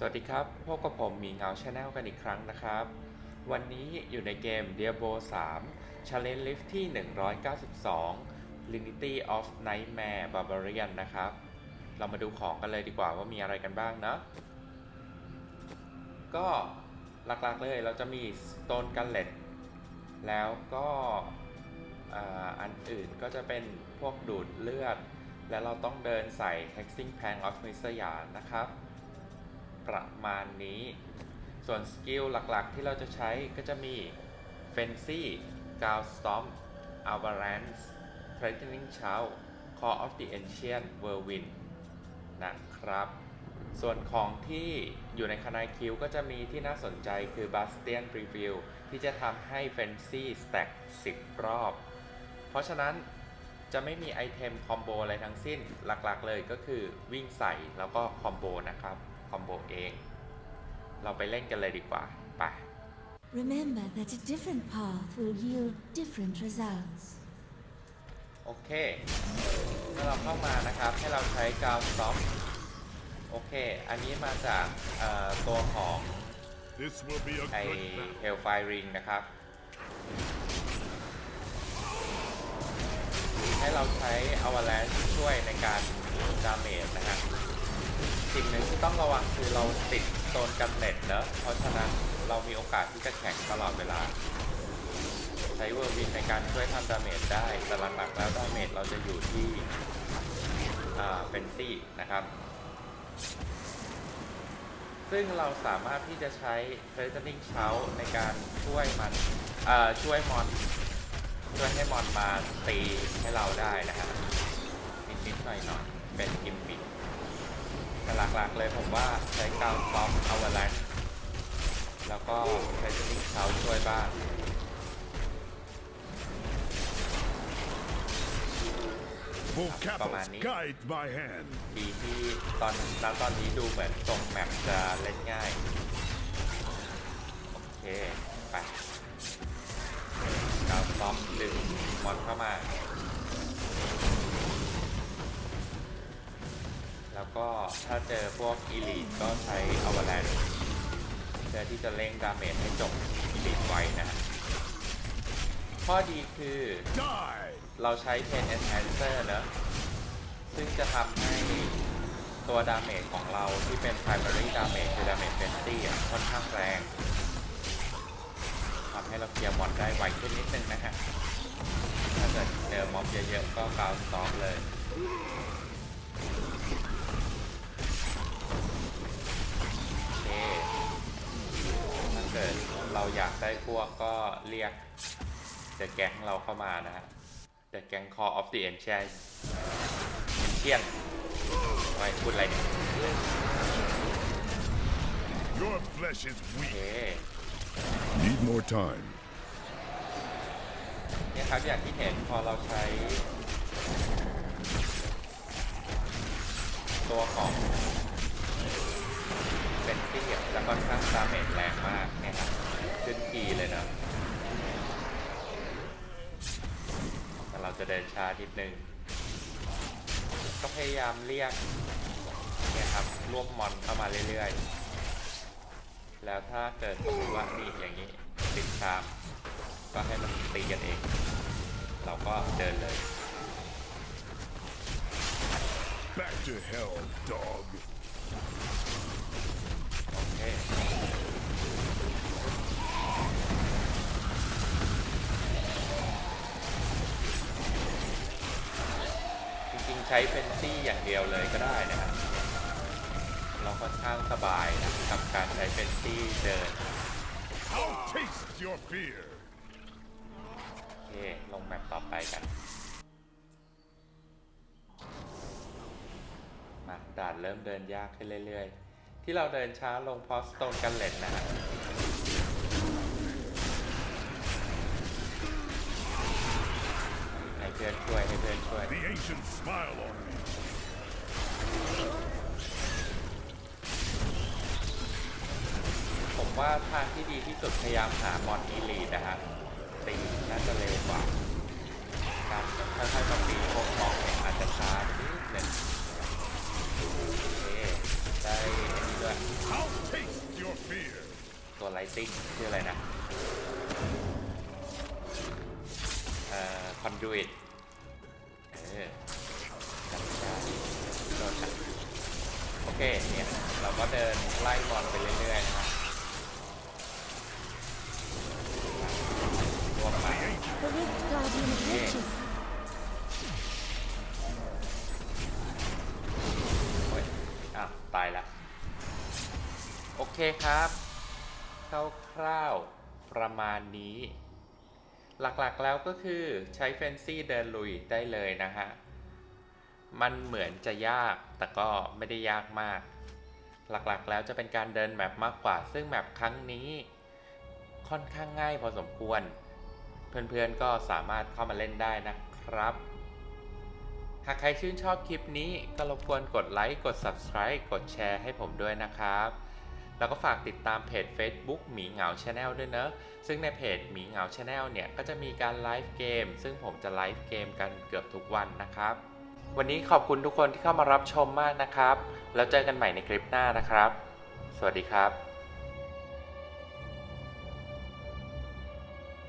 สวัสดีครับ พบกับผมมีเงาชาแนลกันอีกครั้งนะครับ วันนี้อยู่ในเกม Diablo 3 Challenge Lift ที่ 192 Trinity of Nightmare Barbarian นะครับ เรามาดูของกันเลยดีกว่าว่ามีอะไรกันบ้างนะ ก็หลักๆเลยเราจะมี Stone Gullet แล้วก็อันอื่นก็จะเป็นพวกดูดเลือด และเราต้องเดินใส่ Hexing Pan of m i s y a นะครับ ประมาณนี้ ส่วนสกิลหลักๆที่เราจะใช้ก็จะมีเฟนซี่กาวสตอมอัลบารันส์เทรดดิ้งเชา Call of the Ancient Whirlwind นะครับ ส่วนของที่อยู่ในคณะคิวก็จะมีที่น่าสนใจคือ Bastian Preview ที่จะทำให้ Fancy Stack 10 รอบ เพราะฉะนั้น จะไม่มีไอเทมคอมโบอะไรทั้งสิ้นหลักๆเลยก็คือวิ่งใส่แล้วก็คอมโบนะครับ คอมโบเอง เราไปเล่นกันเลยดีกว่า ไป Remember that a different path will yield different results. โอเคเมื่อเราเข้ามานะครับ ให้เราใช้กาวสต็อปโอเค อันนี้มาจากเอ่อตัวของ This will be a ไอ good battle. เฮลไฟริงนะครับ ให้ เราใช้อว a แลนช่วยในการดาเมจนะฮะสิ่งหนึ่งที่ต้องระวังคือเราติดโซนกันเน็ตเนอะเพราะฉะนั้นเรามีโอกาสที่จะแข็งตลอดเวลา ใช้เวอร์วินในการช่วยทำดาเมจได้แต่หลักๆแล้วดาเมจเราจะอยู่ที่เป็นซี่นะครับ ซึ่งเราสามารถที่จะใช้ Threatening Shout ในการช่วยมันช่วยมอน ช่วยให้มอนมาตีให้เราได้นะฮะนิดๆหน่อยๆเป็นกิมมิคแต่หลักๆเลยผมว่าใช้กาวซอฟต์อว a แลนแล้วก็ Threatening Shout ช่วยบ้าง Full Pamani. Kappas, guide my hand. ดีที่ตอนแล้วตอนนี้ดูเหมือนตรงแมปจะเล่นง่าย โอเค ไป กาวซอมดึงมอนเข้ามา แล้วก็ถ้าเจอพวกอีลีทก็ใช้อว a แลนเพื่อที่จะเล่งดาเมจให้จบอีลีทไว้นะ ข้อดีคือเราใช้เพน enhancer เนอะซึ่งจะทำให้ตัวดาเมจของเราที่เป็น primary damage คือ damage frenzy อะค่อนข้างแรง ให้เราเคลียร์มอนได้ไวขึ้นนิดนึงนะฮะ ถ้าเกิดเจอม็อบเยอะๆก็กาวสต็อปเลยโอเคถ้าเกิดเราอยากได้พวกก็เรียกเดอะแก๊งเราเข้ามานะฮะ The Gang Call of the Ancient Ancient ไว้พูดอะไรเนี่ย Your flesh is โอเค weak. Need more time. เนี่ยครับอย่างที่เห็นพอเราใช้ ตัวของเป็นที่จะค่อนข้างดาเมจแรงมากเนี่ยครับขึ้นทีเลยนะแต่เราจะเดินช้านิดนึง ก็พยายามเรียกเนี่ยครับรวบมอนเข้ามาเรื่อยๆ แล้วถ้าเกิดสมมติว่านี่อย่างนี้ติดชาม ก็ให้มันตีกันเอง เราก็เดินเลย Back to hell, dog. โอเคจริงๆใช้เฟนซี่อย่างเดียวเลยก็ได้นะครับ เราค่อนข้างสบายนะกับการใช้เฟนซี่เดิน I'll taste your fear. โอเค ลงแมปต่อไปกัน มาด่านเริ่มเดินยากขึ้นเรื่อยๆ ที่เราเดินช้าลงเพราะสโตนกันเล็ตนะฮะให้เพื่อนช่วยให้เพื่อนช่วย The ancients smile on me. ว่าทางที่ดีที่สุดพยายามหามอนอีลีดนะฮะตีน่าจะเร็วกว่าการค่อยๆมาตีพวกมอกเนี่ยอาจจะช้านิดหนึ่งโอเคได้อันนี้ด้วยตัวไลติ้งชื่ออะไรนะเอ่อคอนดูอิตเออจำได้โดนโอเคเนี่ยเราก็เดินไล่บอลไปเรื่อย โอ้ยอ้าวตายละ โอเคครับคร่าวๆประมาณนี้ หลักๆแล้วก็คือใช้เฟนซี่เดินลุยได้เลยนะฮะ มันเหมือนจะยากแต่ก็ไม่ได้ยากมาก หลักๆแล้วจะเป็นการเดินแมปมากกว่า ซึ่งแมปครั้งนี้ค่อนข้างง่ายพอสมควร เพื่อนๆก็สามารถเข้ามาเล่นได้นะครับ หากใครชื่นชอบคลิปนี้ก็รบกวนกดไลค์ กด Subscribe กดแชร์ให้ผมด้วยนะครับ แล้วก็ฝากติดตามเพจ Facebook หมีเหงา Channel ด้วยเนอะซึ่งในเพจหมีเหงา Channel เนี่ยก็จะมีการไลฟ์เกม ซึ่งผมจะไลฟ์เกมกันเกือบทุกวันนะครับ วันนี้ขอบคุณทุกคนที่เข้ามารับชมมากนะครับ แล้วเจอกันใหม่ในคลิปหน้านะครับ สวัสดีครับ